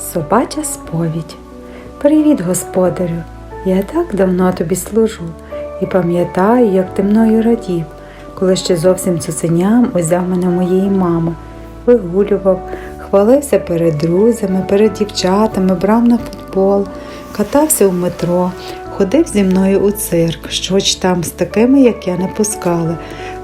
Собача сповідь. Привіт, господарю. Я так давно тобі служу і пам'ятаю, як ти мною радів, коли ще зовсім цуценям узяв мене моєї мами, вигулював, хвалився перед друзями, перед дівчатами, брав на футбол, катався у метро, ходив зі мною у цирк, хоч там з такими, як я не пускали.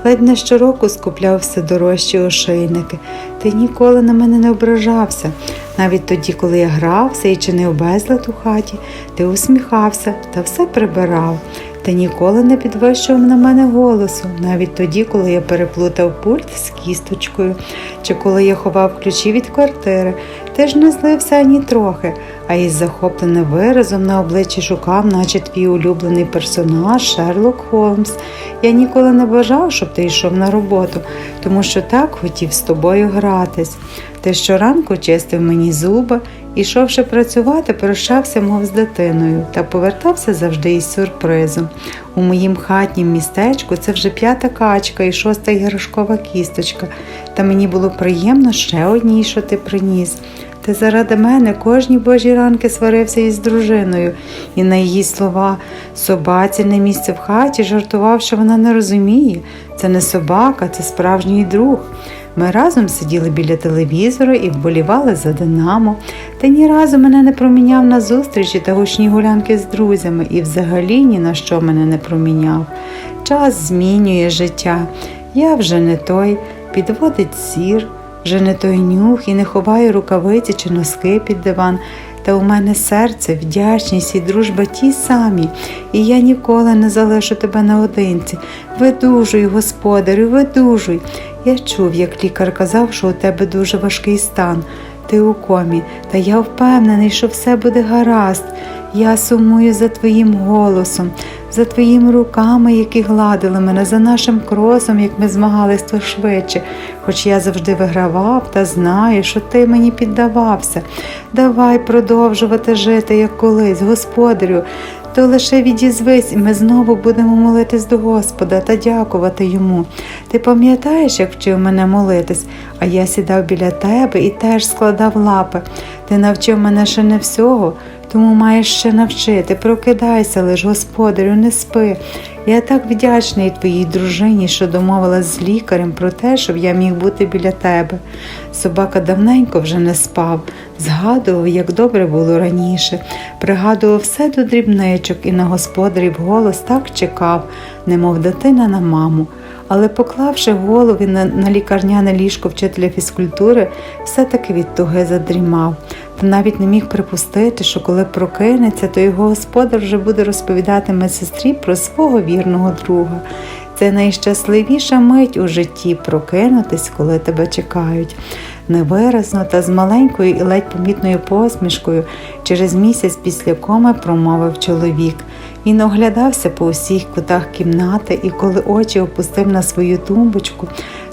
Ледь не щороку скупляв все дорожчі ошейники. Ти ніколи на мене не ображався. Навіть тоді, коли я грався і чинив безлад у хаті, ти усміхався та все прибирав. Ти ніколи не підвищував на мене голосу, навіть тоді, коли я переплутав пульт з кісточкою, чи коли я ховав ключі від квартири. Ти ж не злився ані трохи, а із захопленим виразом на обличчі шукав, наче твій улюблений персонаж Шерлок Холмс. Я ніколи не бажав, щоб ти йшов на роботу, тому що так хотів з тобою гратись. Ти щоранку чистив мені зуби, ішовши працювати, прощався, мов з дитиною, та повертався завжди із сюрпризом. У моїм хатнім містечку це вже п'ята качка і шоста іграшкова кісточка, та мені було приємно ще одній, що ти приніс. Ти заради мене кожні божі ранки сварився із дружиною, і на її слова собаці не місце в хаті жартував, що вона не розуміє. Це не собака, це справжній друг. Ми разом сиділи біля телевізора і вболівали за Динамо. Ти ні разу мене не проміняв на зустрічі та гучні гулянки з друзями і взагалі ні на що мене не проміняв. Час змінює життя. Я вже не той, підводить сір, вже не той нюх і не ховаю рукавиці чи носки під диван. Та у мене серце, вдячність і дружба ті самі, і я ніколи не залишу тебе наодинці. Видужуй, господарю, видужуй. Я чув, як лікар казав, що у тебе дуже важкий стан. Ти у комі, та я впевнений, що все буде гаразд. Я сумую за твоїм голосом, за твоїми руками, які гладили мене, за нашим кросом, як ми змагались то швидше. Хоч я завжди вигравав та знаю, що ти мені піддавався. Давай продовжувати жити, як колись, господарю. То лише відізвись, і ми знову будемо молитись до Господа та дякувати йому. Ти пам'ятаєш, як вчив мене молитись, а я сідав біля тебе і теж складав лапи. Ти навчив мене ще не всього, тому маєш ще навчити. Прокидайся лиш, господарю, не спи. Я так вдячний твоїй дружині, що домовилась з лікарем про те, щоб я міг бути біля тебе. Собака давненько вже не спав, згадував, як добре було раніше, пригадував все до дрібничок і на господарів голос так чекав, немов дитина на маму. Але поклавши голови на, на лікарняне ліжко вчителя фізкультури, все-таки від туги задрімав. Та навіть не міг припустити, що коли прокинеться, то його господар вже буде розповідати медсестрі про свого вірного друга. Це найщасливіша мить у житті прокинутись, коли тебе чекають. Невиразно та з маленькою і ледь помітною посмішкою через місяць після коми промовив чоловік. Він оглядався по усіх кутах кімнати і коли очі опустив на свою тумбочку,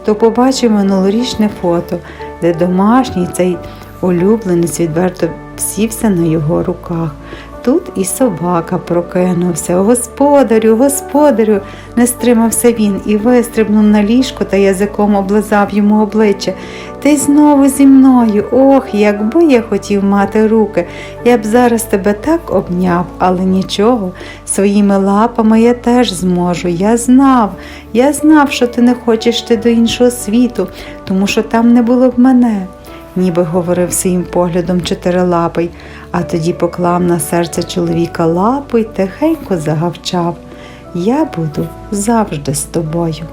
то побачив минулорічне фото, де домашній цей улюбленець відверто сівся на його руках. Тут і собака прокинувся. Господарю, господарю, не стримався він і вистрибнув на ліжко та язиком облизав йому обличчя. Ти знову зі мною. Ох, якби я хотів мати руки, я б зараз тебе так обняв, але нічого, своїми лапами я теж зможу. Я знав, я знав, що ти не хочеш йти до іншого світу, тому що там не було б мене ніби говорив своїм поглядом чотирилапий, а тоді поклав на серце чоловіка лапу й тихенько загавчав. Я буду завжди з тобою.